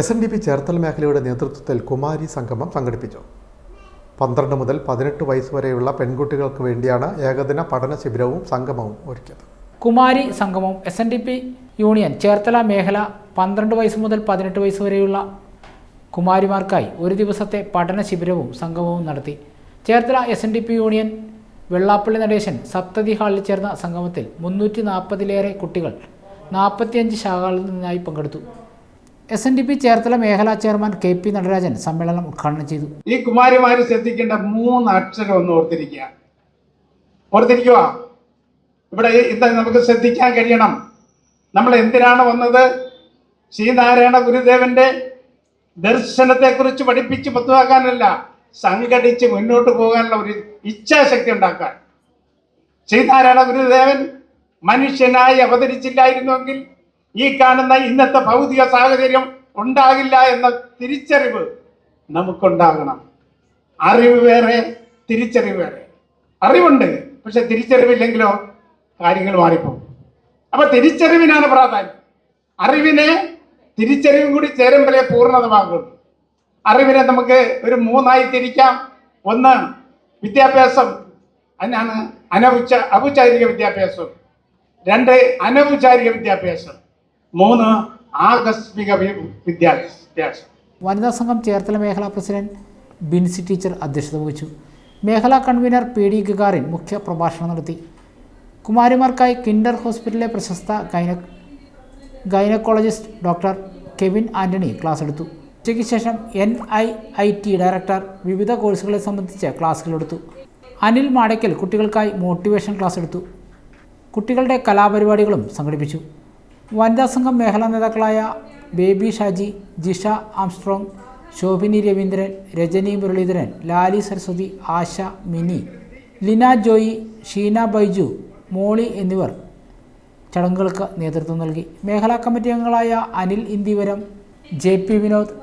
S N D P Cherthala മേഖലയുടെ നേതൃത്വത്തിൽ കുമാരി സംഗമം സംഘടിപ്പിച്ചു. പന്ത്രണ്ട് മുതൽ പതിനെട്ട് വയസ്സ് വരെയുള്ള പെൺകുട്ടികൾക്ക് വേണ്ടിയാണ് ഏകദിന പഠന ശിബിരവും സംഗമവും ഒരുക്കിയത്. കുമാരി സംഗമം S N D P union Cherthala മേഖല പന്ത്രണ്ട് വയസ്സ് മുതൽ പതിനെട്ട് വയസ്സ് വരെയുള്ള കുമാരിമാർക്കായി ഒരു ദിവസത്തെ പഠന ശിബിരവും സംഗമവും നടത്തി. Cherthala S N D P union Vellappally Natesan സപ്തതി ഹാളിൽ ചേർന്ന സംഗമത്തിൽ മുന്നൂറ്റി നാൽപ്പതിലേറെ കുട്ടികൾ നാൽപ്പത്തിയഞ്ച് ശാഖകളിൽ നിന്നായി പങ്കെടുത്തു. S N D P Cherthala മേഖലാ ചെയർമാൻ കെ പി നടരാജൻ സമ്മേളനം ഉദ്ഘാടനം ചെയ്തു. ഈ കുമാരിമാര് ശ്രദ്ധിക്കേണ്ട മൂന്ന് അക്ഷരം ഒന്ന് ഓർത്തിരിക്കുക. ഓർത്തിരിക്കുക ഇവിടെ ഇത് നമുക്ക് ശ്രദ്ധിക്കാൻ കഴിയണം. നമ്മൾ എന്തിനാണ് വന്നത്? ശ്രീനാരായണ ഗുരുദേവന്റെ ദർശനത്തെക്കുറിച്ച് പഠിപ്പിച്ച് പത്തുവാക്കാനല്ല സംഘടിച്ച് മുന്നോട്ട് പോകാനുള്ള ഒരു ഇച്ഛാശക്തി ഉണ്ടാക്കാൻ. ശ്രീനാരായണ ഗുരുദേവൻ മനുഷ്യനായി അവതരിച്ചില്ലായിരുന്നുവെങ്കിൽ ഈ കാണുന്ന ഇന്നത്തെ ഭൗതിക സാഹചര്യം ഉണ്ടാകില്ല എന്ന തിരിച്ചറിവ് നമുക്കുണ്ടാകണം. അറിവ് വേറെ തിരിച്ചറിവ് വേറെ. അറിവുണ്ട് പക്ഷെ തിരിച്ചറിവില്ലെങ്കിലോ കാര്യങ്ങൾ മാറിപ്പോകും. അപ്പൊ തിരിച്ചറിവിനാണ് പ്രാധാന്യം. അറിവിനെ തിരിച്ചറിവും കൂടി ചേരുമ്പോഴേ പൂർണതമാകും. അറിവിനെ നമുക്ക് ഒരു മൂന്നായി തിരിക്കാം. ഒന്ന് വിദ്യാഭ്യാസം അതിനാണ് അനൗച്ച ഔപചാരിക വിദ്യാഭ്യാസം. രണ്ട് അനൗപചാരിക വിദ്യാഭ്യാസം. മൂന്ന് ആകസ്മിക വനിതാ സംഘം ചേർത്തല മേഖലാ പ്രസിഡന്റ് ബിൻസി ടീച്ചർ അധ്യക്ഷത വഹിച്ചു. മേഖലാ കൺവീനർ പി ഡി ഗഗാറിൻ മുഖ്യ പ്രഭാഷണം നടത്തി. കുമാരിമാർക്കായി കിൻഡർ ഹോസ്പിറ്റലിലെ പ്രശസ്ത ഗൈന gynaecologist doctor Kevin Antony class എടുത്തു. ഉച്ചയ്ക്ക് ശേഷം N I I T director വിവിധ കോഴ്സുകളെ സംബന്ധിച്ച് ക്ലാസ്സുകളെടുത്തു അനിൽ മാടയ്ക്കൽ കുട്ടികൾക്കായി മോട്ടിവേഷൻ ക്ലാസ് എടുത്തു. കുട്ടികളുടെ കലാപരിപാടികളും സംഘടിപ്പിച്ചു. വനിതാ സംഘം മേഖലാ നേതാക്കളായ Baby Shaji Jisha Armstrong Shobhini Raveendran Rajani Muraleedharan Lali Saraswathi Asha Mini Lina Joy Sheena Baiju Moly എന്നിവർ ചടങ്ങുകൾക്ക് നേതൃത്വം നൽകി. മേഖലാ കമ്മിറ്റി അംഗങ്ങളായ അനിൽ ഇന്ദിവരം ജെ പി വിനോദ്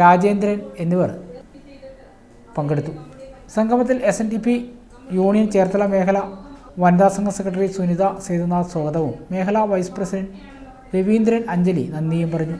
രാജേന്ദ്രൻ എന്നിവർ പങ്കെടുത്തു. സംഗമത്തിൽ S N D P union Cherthala മേഖല വനിതാ സംഘ സെക്രട്ടറി സുനിത സേതുനാഥ് സ്വാഗതവും മേഖലാ വൈസ് പ്രസിഡന്റ് രവീന്ദ്രൻ അഞ്ജലി നന്ദിയും പറഞ്ഞു